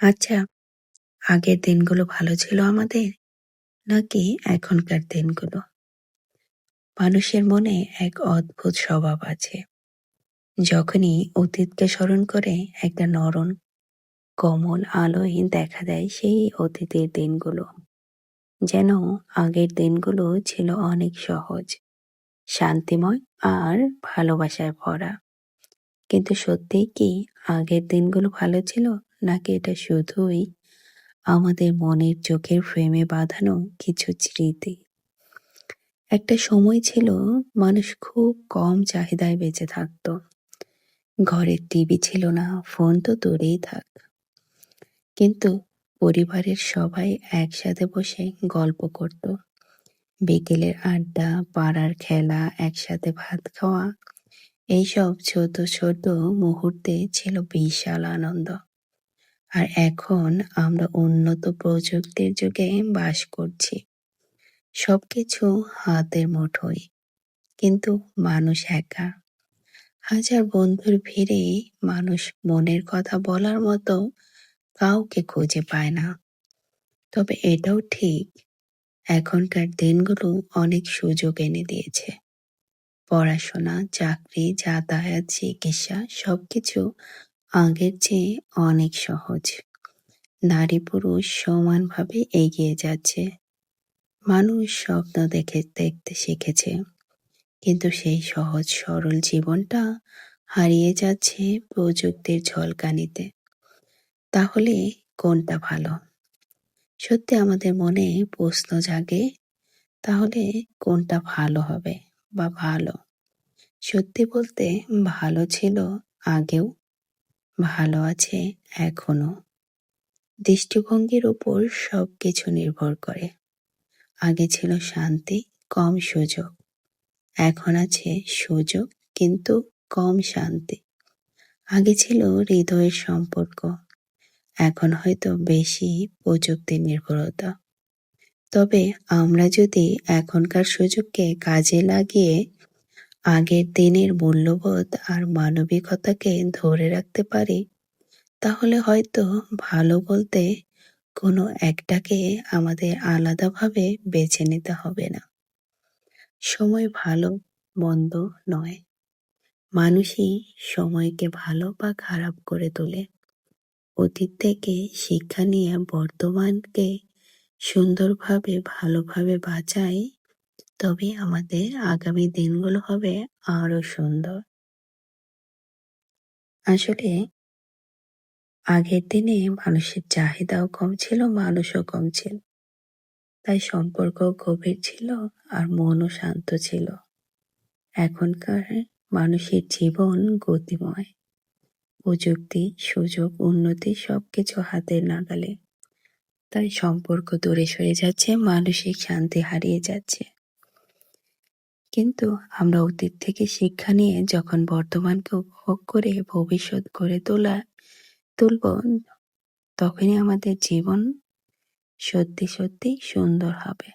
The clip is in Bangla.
আচ্ছা, আগের দিনগুলো ভালো ছিল আমাদের? নাকি এখনকার দিনগুলো? মানুষের মনে এক অদ্ভুত স্বভাব আছে। যখনই অতীতকে স্মরণ করে একটা নরম, কোমল আলোয় দেখা দেয় সেই অতীতের দিনগুলো। যেন আগের দিনগুলো ছিল অনেক সহজ, শান্তিময় আর ভালোবাসায় ভরা। কিন্তু সত্যিই কি আগের দিনগুলো ভালো ছিল? নাকি এটা শুধুই আমাদের মনের চোখের ফ্রেমে বাঁধানো কিছু স্মৃতি? একটা সময় ছিল মানুষ খুব কম চাহিদায় বেঁচে থাকত। ঘরের টিভি ছিল না, ফোন তো দূরেই থাক। কিন্তু পরিবারের সবাই একসাথে বসে গল্প করত। বিকেলের আড্ডা, পাড়ার খেলা, একসাথে ভাত খাওয়া, এইসব ছোট ছোট মুহূর্তে ছিল বিশাল আনন্দ। আর এখন আমরা উন্নত প্রযুক্তির যুগে বাস করছি। সবকিছু হাতের মুঠোয়। কিন্তু মানুষ একা। হাজার বন্ধুর ভিড়ে মানুষ মনের কথা বলার মতো কাউকে খুঁজে পায় না। তবে এটাও ঠিক, এখনকার দিনগুলো অনেক সুযোগ এনে দিয়েছে। পড়াশোনা, চাকরি, যাতায়াত, চিকিৎসা সবকিছু আগের চেয়ে অনেক সহজ। নারী পুরুষ সমানভাবে এগিয়ে যাচ্ছে। মানুষ স্বপ্ন দেখে, দেখতে শিখেছে। কিন্তু সেই সহজ, সরল জীবনটা হারিয়ে যাচ্ছে প্রযুক্তির ঝলকানিতে। তাহলে কোনটা ভালো? সত্যি আমাদের মনে প্রশ্ন জাগে, তাহলে কোনটা ভালো হবে বা ভালো? সত্যি বলতে ভালো ছিল আগেও। ভালো আছে এখনও। দৃষ্টিভঙ্গির উপর সব কিছু নির্ভর করে। আগে ছিল শান্তি, কম সুযোগ। এখন আছে সুযোগ, কিন্তু কম শান্তি। আগে ছিল হৃদয়ের সম্পর্ক। এখন হয়তো বেশি প্রযুক্তি নির্ভরতা। তবে আমরা যদি এখনকার সুযোগকে কাজে লাগিয়ে আগের দিনের মূল্যবোধ আর মানবিকতাকে ধরে রাখতে পারি, তাহলে হয়তো ভালো বলতে কোনো একটাকে আমাদের আলাদাভাবে বেছে নিতে হবে না। সময় ভালো, মন্দ নয়। মানুষই সময়কে ভালো বা খারাপ করে তোলে। অতীত থেকে শিক্ষা নিয়ে বর্তমানকে সুন্দরভাবে, ভালোভাবে বাঁচাই তবে আমাদের আগামী দিনগুলো হবে আরও সুন্দর। আসলে আগের দিনে মানুষের চাহিদাও কম ছিল, মানুষও কম ছিল। তাই সম্পর্ক গভীর ছিল আর মনও শান্ত ছিল। এখনকার মানুষের জীবন গতিময়। প্রযুক্তি, সুযোগ, উন্নতি সবকিছু হাতের নাগালে। তাই সম্পর্ক দূরে সরে যাচ্ছে, মানসিক শান্তি হারিয়ে যাচ্ছে। কিন্তু আমরা অতীত থেকে শিক্ষা নিয়ে যখন বর্তমানকে উপভোগ করে ভবিষ্যৎ গড়ে তোলা, তুলব, তখনই আমাদের জীবন সত্যি সত্যি সুন্দর হবে।